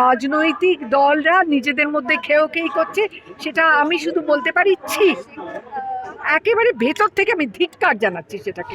রাজনৈতিক দলরা নিজেদের মধ্যে খেয়ে খেয়ে করছে, সেটা আমি শুধু বলতে পারি, ছি। একেবারে ভেতর থেকে আমি ধিক্কার জানাচ্ছি সেটাকে।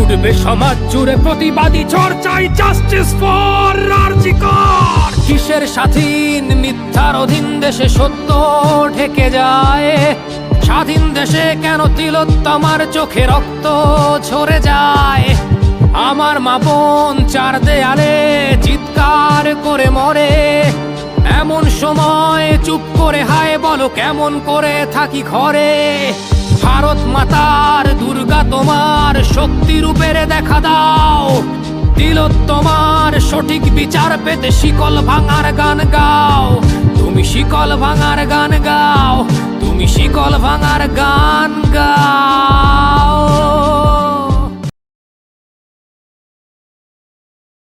উঠবে সমাজ জুড়ে প্রতিবাদী চর্চাই জাস্টিস ফর রার্জিকর কিসের স্বাধীন মিথ্যার অধীন দেশে সত্য ঢেকে যায়? স্বাধীন দেশে কেন তিলোত্তমার চোখে রক্ত ঝরে যায়? আমার মা বোন চার দেয়ালে চিৎকার করে মরে। এমন সময় চুপ করে হায় বলো, কেমন করে থাকি ঘরে? তোমার শক্তি রূপের দেখা দাও। দিল তিলোত্তমার সঠিক বিচার পেতে শিকল ভাঙার গান গাও। তুমি শিকল ভাঙার গান গাও। তুমি শিকল ভাঙার গান